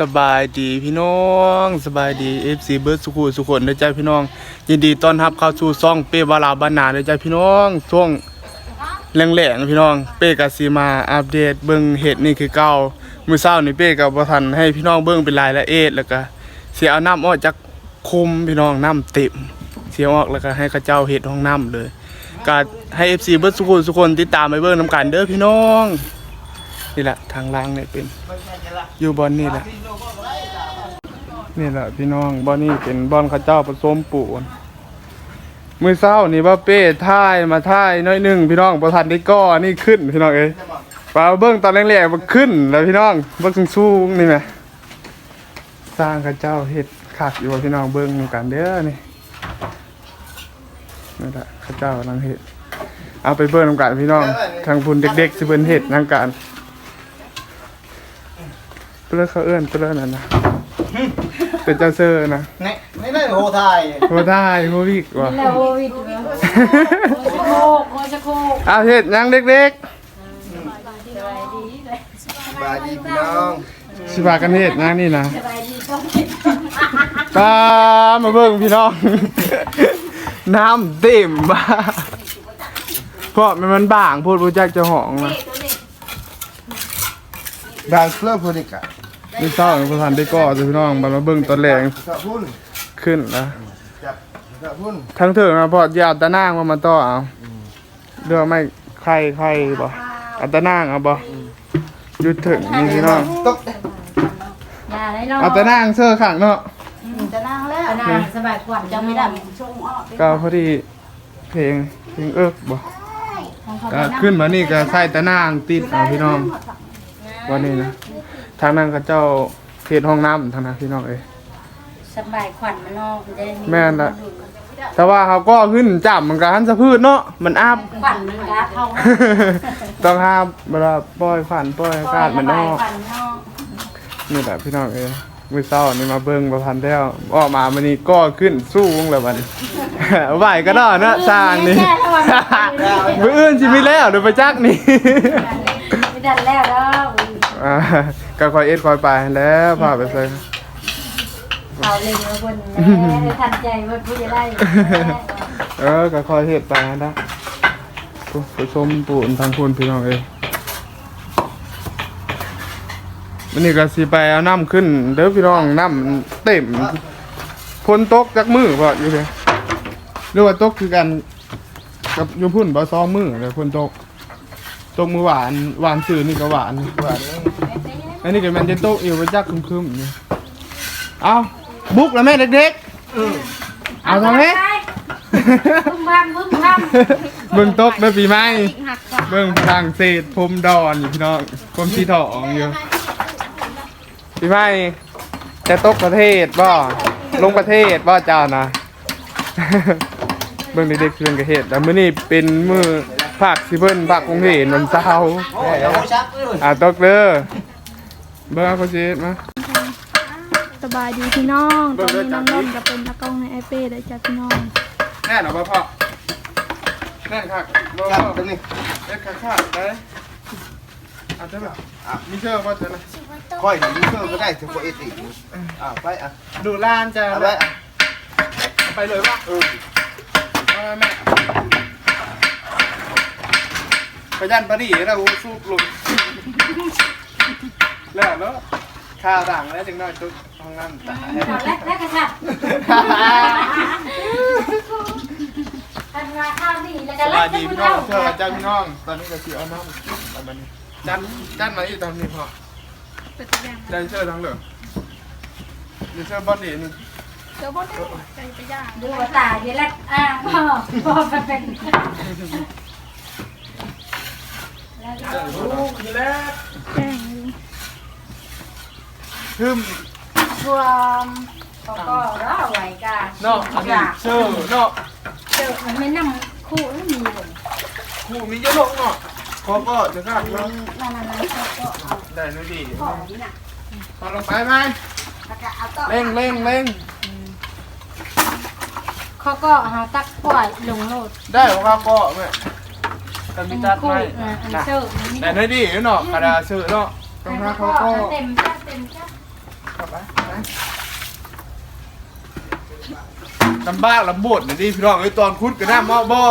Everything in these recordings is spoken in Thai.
สบายดีพี่น้องสบายดี FC เบิร์ดสุขุสุขนนะจ๊ะพี่น้อง ยินดีต้อนรับเข้าสู่ซ่องเป้วาลาบานนานะจ๊ะพี่น้องช่วงแรงๆพี่น้อง เป้กับซีมาอัปเดตเบิ่งเห็ดนี่คือเก่ามือเช้านี่เป้กับบ่ทันให้พี่น้องเบิ่งเป็นรายละเอียดแล้วก็เสียเอาน้ำออกจากคุมพี่น้องน้ำเต็มเสียออกแล้วก็ให้เขาเจ้าเฮ็ดห้องน้ำเลยก็ให้ FC เบิร์ดสุขุสุขนติดตามไปเบิ่งนํกันเด้อพี่น้องนี่แหละทางล่างเนี่ยเป็น อยู่บอนนี่แหละนี่แหละพี่น้องบอนนี่เป็นบอนข้าเจ้าผสมปูนมือเศร้านี่ว่าเป้ท่ายมาท่ายน้อยหนึ่งพี่น้องประทันได้ก้อนี่ขึ้นพี่น้องเอ้ยปลาเบิ้งตอนแรกๆมันขึ้น แล้วพี่น้องเบิ้งสูงๆนี่ไหมสร้างข้าเจ้าเห็ดขักอยู่ว่าพี่น้องเบิ้งนกันเด้อนี่นี่แหละข้าเจ้ากำลังเห็ดเอาไปเบิ้งนกันพี่น้องทางพุ่นเด็กๆสิเบิ้งเห็ดนำกัน เพื่อเขาเอื้อนเพื่อนั่นนะเป็นเจ้าเซอร์นะนี่นี่ได้โหไทยโหได้โหวิกว่ะแล้วโควิดเหรอโคกโคจะโคกอ้าวเฮ็ดหยังเด็กสบายดีเลยบายดีพี่น้องๆสิพากันเฮ็ดหยังนี่นะสบายดีก็เห็นตามมาเบิ่งพี่น้อง น้ำเต็มบ้าเพราะมันมันบางพูดรู้จักเจ้าของนะ บางเครื่องโพนิกะ นี่เศร้าประธานได้ก่อจ้ะพี่น้องมามาเบิ่งตอนแรงกระพุ่นขึ้นแล้วจับกระพุ่นทั้งเถิงนะเพราะอยาเอาตะนางมามาต่อเอาเรือไม่ใครใครบ่เอาตะนางเอาบ่อยุดถึงนี่พี่น้องตกอย่าได้เนาะเอาแต่นั่งเสื้อขังเนาะจะนั่งแล้วนะสบายกว่าจังไม่ได้ชงอ้อก็พอดีเพลงเพลงเอิกบ่ก็ขึ้นมานี่ก็ใส่แต่นั่งติดเอาพี่น้องวันนี้นะ ทางนั้นก็เจ้าเขตห้องน้ำทางนั้นพี่น้องเอ้ย สบายขวัญมันนอกจะแม่นละ แต่ว่าเขาก็ขึ้นจับมันก็หันสะพืชเนาะมันอับขวัญมันรักเข้าต้องห้ามเวลาปล่อยฝันปล่อยอากาศมันออก ขวัญนอกนี่แหละพี่น้องเอ้ยมือเศร้านี่มาเบิ่งประพันธ์แล้วออกมามันนี่ก็ขึ้นสู้วงแล้วบัดนี้ไหวก็ได้เนาะสร้างนี่ มืออื่นสิมีแล้วเดี๋ยวไปจักนี่ ไม่ดันแล้วแล้วอ่า ก็คอยเอ็ดคอยไปแล้วพาไปใส่เอาเล็งมาบนแม่ทันใจว่าผู้จะได้เออก็คอยเฮ็ดไปนะโอ้ไปชมปูนทางคุณพี่น้องเอ้ยวันนี้ก็สิไปเอาน้ำขึ้น เด้อพี่น้องน้ำเต็มฝนตกจากมือบ่อยู่เด้หรือว่าตกคือกันกับอยูพุ่นบ่ซองมือเลยฝนตกตกมือหวานหวานซื่อนี่ก็หวานหวานนี่ อันนี้ก็มันจะโตกอยู่ไปจักคึมๆนี่เอาบุกแล้วแม่เด็กๆเอาทำไมบึ้มพังบึ้มพังเบิ่งตกเด้อปีใหม่เบิ่งฝรั่งเศสพรมดอนอยู่พี่น้องพรมสีทองอยู่ปีใหม่จะตกประเทศบ่ลงประเทศบ่เจ้านะเบิ่งเด็กๆเพิ่นก็เฮ็ดแล้วมื้อนี้เป็นมื้อภาคสิเพิ่นภาคกรุงเทพวันเสาร์โอ้ยเอาชักเลยอ่าตกเด้อ เบิ่งเอาเขาสิเฮ็ดมาสบายดีพี่น้องตเบิ่อนงเด้อนี้น้องจ้ะนนท์ก็เป็นนักกล้องในไอเป้ได้จ้ะพี่น้องแน่นอนบ่พ่อแน่นคักบ่จับพ่อตรงนี้เอ็ดขาดได้อาจจะแบบอะมีเชื่อว่าจะนะค่อยหนีเครื่องก็ได้ถึงพอเอติอ่าไปอะดูล้านจะเอาไปอะไปเลยว่าเออแม่ไปยันปนีเราสูบหลุดแล้ วแล้วข้าวด่างแล้วจึงน้อยตุ๊กห้องน้ำตายแรกแรกกันค่ะทันมาข้าวดีแล้วสกันบายดีพี่น้องเชื่อว่าเจ้าพี่น้อง ตอนนี้ก็คือเอาน้ำประมาณนี้จันจันมาอยู่ตอนนี้พอเป็นตัวอย่างได้เชื่อทั้งเหลือมีเชื่อบอดี้นี่เดี๋ยวบอสใจไปย่างดูตาเดี๋ยวแรกอ่าพ่อพ่อเป็นลูกทีแรกแป้ง ฮึมรวมเขาก็ร้าไหวกันเนาะอันนี้เชื่อเนาะเจอมันไม่นั่งคู่แล้วมีเลยครูมีเยอะลงเนาะขอก็จะกล้าเนาะนั่นนั่นนั่นเขาก็เอาได้นู่นดีของนี่น่ะพอลงไปไหมแล้วก็เอาต่อเร่งเร่งเร่งเขาก็เอาตักปล่อยลงโลดได้ของข้าก็แม่กันเป็มีนจัดคู่ไหมอ่าอันเจอมันนี่แต่นู่นดีเนาะกระดาษชื่อเนาะตรงหน้าเขาก็เต็มจ้าเต็มจ้า ลำบากลำบดนะดิพี่น้องไอ้ตอนคุดกับน้ำหม้อบ่อ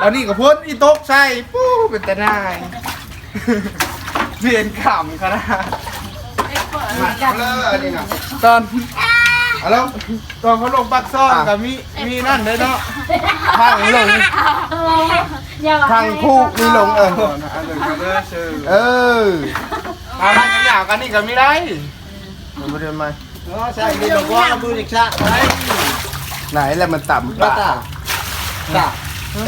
ตอนนี้ก็พ้นอีโต๊ะใส่ปู้เป็นตะนายเปลี่ยนขำขนาดเลยนี่นะตอนเอาแล้วตอนเขาลงปักซ่อนกับมีมีนั่นเลยเนาะทางลงทางคู่มีลงเออเออเอาทางอย่างกันนี่ก็ไม่ได้ มันไม่ได้ไหมเนาะใช่ดีบอกว่ามืออีกชะไหนไหนแล้วมันต่ำป้าป่าตาตา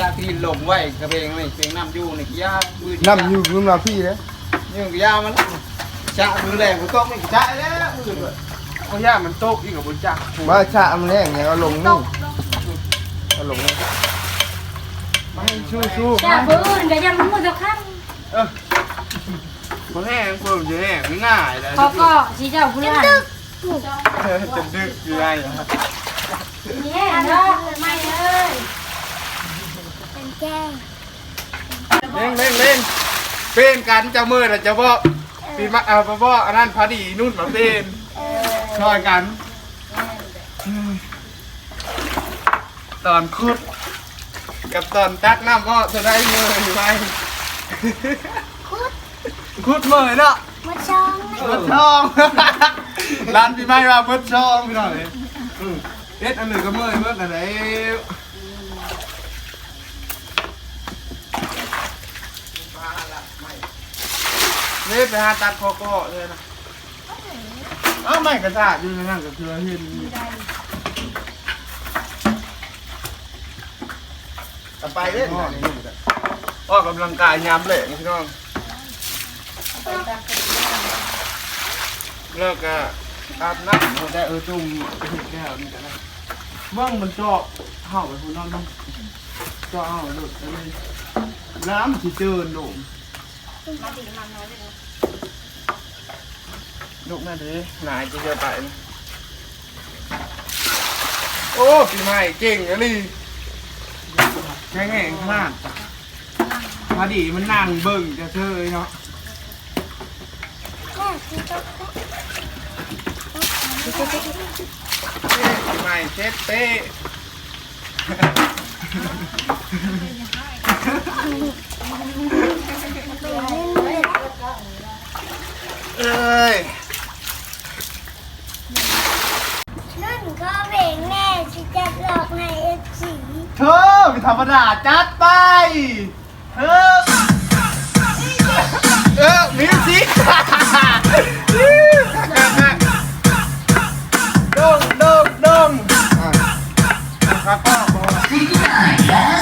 ตาที่ลงไว้กระเพงนี่เพลงน้ำยูนี่กี่ยามือน้ำอยู่ขึ้นมาพี่เลยนี่กี่ยามันชะมือแรงกูต้องไม่ชะแล้วมือเขาย่ามันโต๊ะอีกกับบุญจักว่าชามันแห้งเนี่ยเอาลงนี่เอาลงนี่ไม่ชู้ชู้แต่พื้นก็ยังมือจะขั้นเขาแห้งเพิ่ม จะแห้งไม่ง่ายเลยเขาก็ชี้เจ้าผู้นั้นจะดึกอยู่ไงนี่เนาะไม่เลยเล่งเล่งเล่งเป็นกันจะมือแต่จะบอกปีมาเอาไปบอกอันนั้นพอดีนุ่นมาเป็นช่วยกัน ตอนคุดกับตอนตักน้ำก็จะได้มืออยู่ไหม คุดมือเนาะมาช่องมดทอง ร้านพี่ไม้ว่ามดทองพี่น้องเลยอืมเอ็ดอันหนึ่งก็เมื่อยเมื่อกันไหนนี่ไปหาตัดคอก็เลยนะเอ้าไม่กระดาษอยู่ในนั่นก็คือเห็นเอาไปเล่นออกกำลังกายยามเหล่พี่น้อง เลิกอะอาบน้ำเราได้เออจุ่มไปถึงแก้วนี่กันนะเมื่อมันเจาะเห่าไปพูนอนต้องเจาะเห่าหลุดไปเลยน้ำที่เจอหนุ่มลูกแม่ดีนายจะเจอไปโอ้ปีใหม่เก่งอะนี่แข็งแรงมากพอดีมันนั่งเบิ่งจะเชยเนาะ ปีใหม่เช็ดเต้เอ้ยนั่นก็เบ่งแม่ที่จะหลอกในเอฟซีเธอเป็นธรรมดาจัดไปเออเออมิวสิก ดงดงดงครับพ่อน้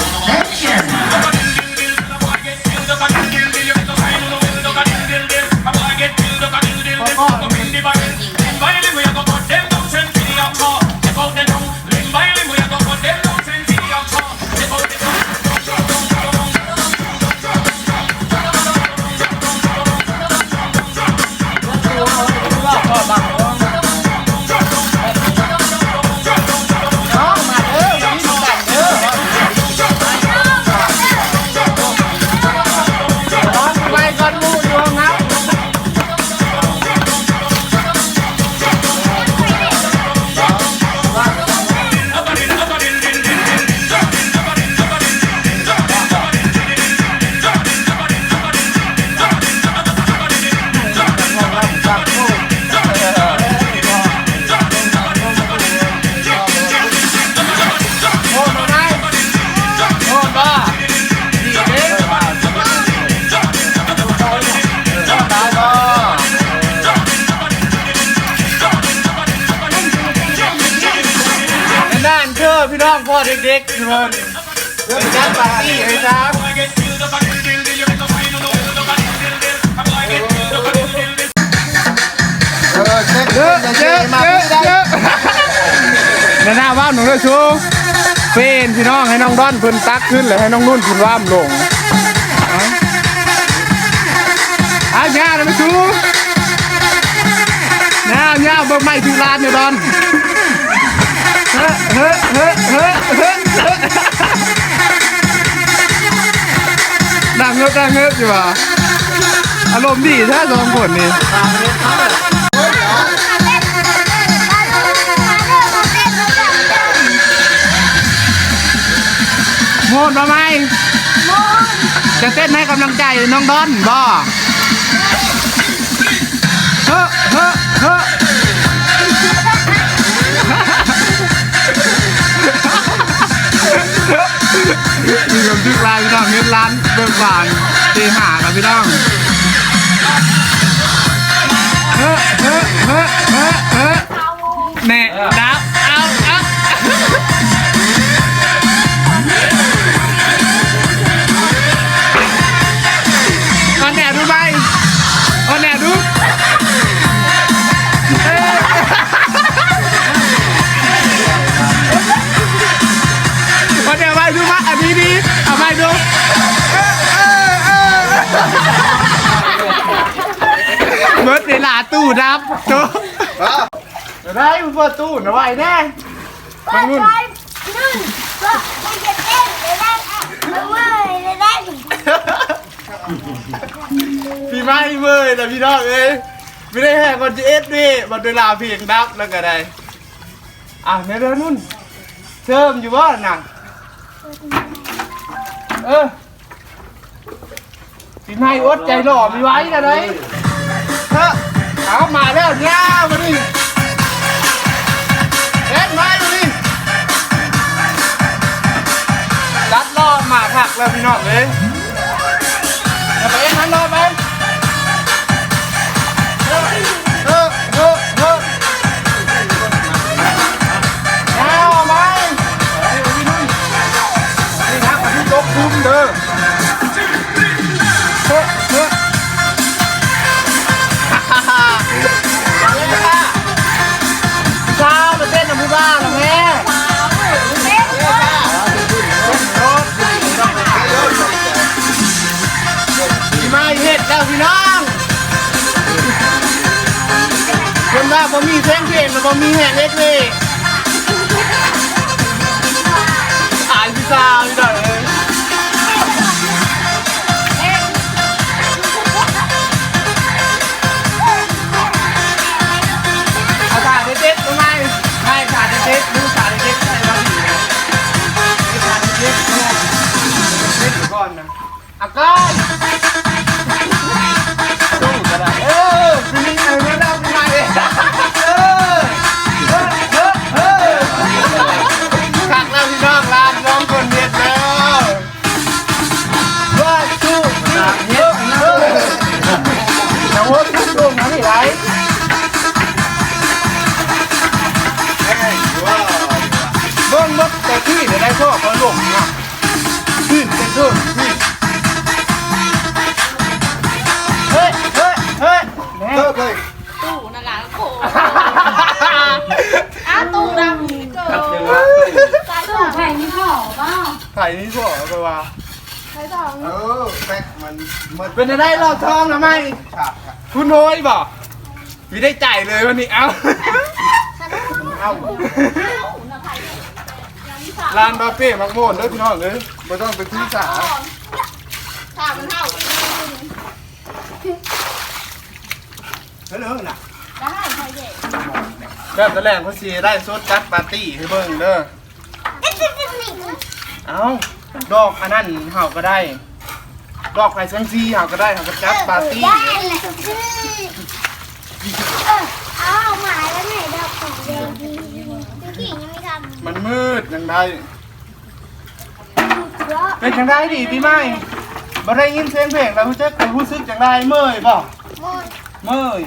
เด็กๆทุกคนเรื่องจัดปาร์ตี้ให้ครับเออเช็คเยอะเยเช็อะเยอะพี่ได้เยอะในหน้าว่าวหนูเลยชูเฟนพี่น้องให้น้องด้อนเพิ่นตักขึ้นเลยให้น้องนุ่นพิ่นว่ามลงอาเอาเลยมาชูย่าย่าเบิ่งไม่ทุร้านเนี่ยดอน เฮ้เฮ้เฮ้งเงือกังเงือกอยู่ว่ะอารมณ์ดีแท้สองคนนี่โมดมาไหมจะเต้นให้กำลังใจน้องดอนบ่เฮ้เฮ้เฮ้ มีคำชื่อลายพี่น้องเงินล้านเบิกบานตีหาครับพี่น้องเฮ้อเฮ้อเฮ้อเฮ้อเฮ้อแน่ดับ ดับตู้อ้าวได้มึงเปิดตู้นะไว้แน่เปิดไฟนึ่งก็มันจะเต้นเลยได้อะมันว่าเลยได้พี่ไม่เมื่อยแต่พี่น้องเอ้ยไม่ได้แหกคนจะเอ็ดดิบันเวลาเพียงดับแล้วก็ได้อะในเรื่องนุ่นเชิมอยู่ว่าน่ะเออพี่ไม่อดใจหล่อมีไว้กันเลยเฮ้อ เอามาแล้วเนี่ยมาดิเอ็ดมาดูดิรัดรอบมาผักแล้วพี่น้องเลยอย่าไปเอ็นทันรอบไป บ่มีเพลงเพลงแล้วบ่มีแห่งเอ็ดเลยขายพิซซ่าพี่น้องเอ้ยเอาขาเด็ดๆตรงไหนไม่ขาเด็ดๆดูขาเด็ดๆใส่มาดีนะขาเด็ดๆเนี่ยเด็ดอยู่ก่อนนะอะก้อน ชอบมาหลงนะขึ้นเป็นขึ้นขึ้นเฮ้ยเฮ้ยเฮ้ยเลิกเลยตู้นั่นแหละโอ้อาตู้ดำนี่เกิดตู้แข่นี่พ่อเปล่าไข่นี่บอกไปว่าใครต่อเออแป๊กมันมันเป็นจะได้รอบทองหรือไม่คุณน้อยบอกมีได้จ่ายเลยวันนี้เอ้าเอ้า ลานบาเฟ่มักโมนเด้อพี่น้องเอ้ยไ่ต้องไปที่สาถามันเท่าเฮ้ยเลิกน่ะได้ใครเด็กแบบตะแหลงเขาสีได้ซดจัดปาร์ตี้ให้เบิ่งเด้อเอ๊ะจิ๊ดจิ๊ดจิ๊ดเอาดอกอันนั้นเห่าก็ได้ ดอกไผ่ซังซีเห่าก็ได้เห่าก็จัดปาร์ตี้ได้เลยเออเอาออกมายแล้วไหนดอกของเบบีพี่กิ่งยัง ม่ทำมันมืดยังได้เยอะเป็นจังได้ดีพี่ไม่บ่ได้ยินเสียงเพลงแล้วรู้จักแต่รู้สึกจังได้เมื่อยบ่หมดเมื่อย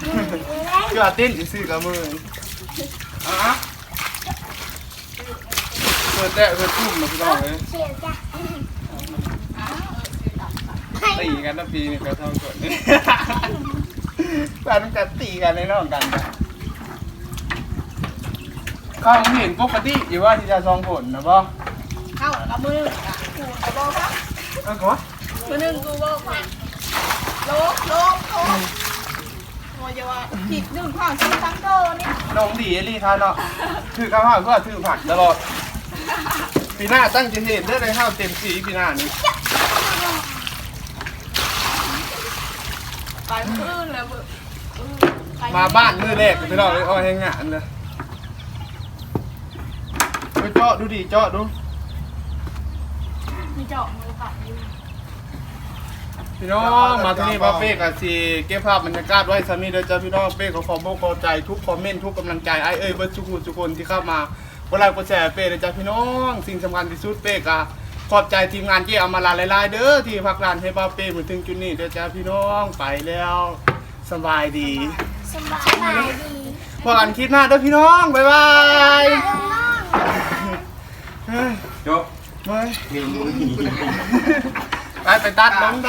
เลยได้เกือเต้นอีซื่อกับเมื่อยอะเปิดแต่เปิดทุ่มมาพี่น้องเลยเสียจ้ะตีกันนะปีนี่ก็เท่าก่อนนี่การกันตีกันในน้องกัน ข้าวเห็นปกติอยู่ว่าที่จะซองผลนะบ่เข้ากับมือกูกระบอกครับเอาก็มือหนึ่งกูบอกว่าโลกโลกโลกโอ้ยว่าผิดหนึ่งข้าวชิ้นตั้งโตนี่น้องดีลี่ท่านเนาะถือข้าวห้าวก็ถือผักตลอดปีหน้าตั้งใจเห็นได้เลยข้าวเต็มสีปีหน้านี้ไปมืออื่นแล้วมาบ้านมือแรกก็พี่น้องเลยเอาให้งานเลย เจาะดูดิเจาะดูเจาะมือค่ะอยู่พี่น้องมาที่นี่พ่อเป้กับสีเก็บภาพบรรยากาศไว้สามีเด้อจ้าพี่น้องเป้ขอขอบคุณขอบใจทุกคอมเมนต์ทุกกำลังใจไอ้เอ้ยเบิร์ดทุกคนทุกคนที่เข้ามากดไลค์กดแชร์เป้เด้อจ้าพี่น้อง สิ่งสำคัญที่สุดเป้ก็ขอบใจทีมงานเจ้ามาลาหลายๆเด้อที่พักร้านให้ป้าเป้มาถึงจุดนี้เด้อจ้าพี่น้องไปแล้วสบายดีสบายดีพอกันคลิปหน้าเด้อพี่น้องบ๊ายบาย เฮ้ยจบเฮ้ยไปไปตัดน้อง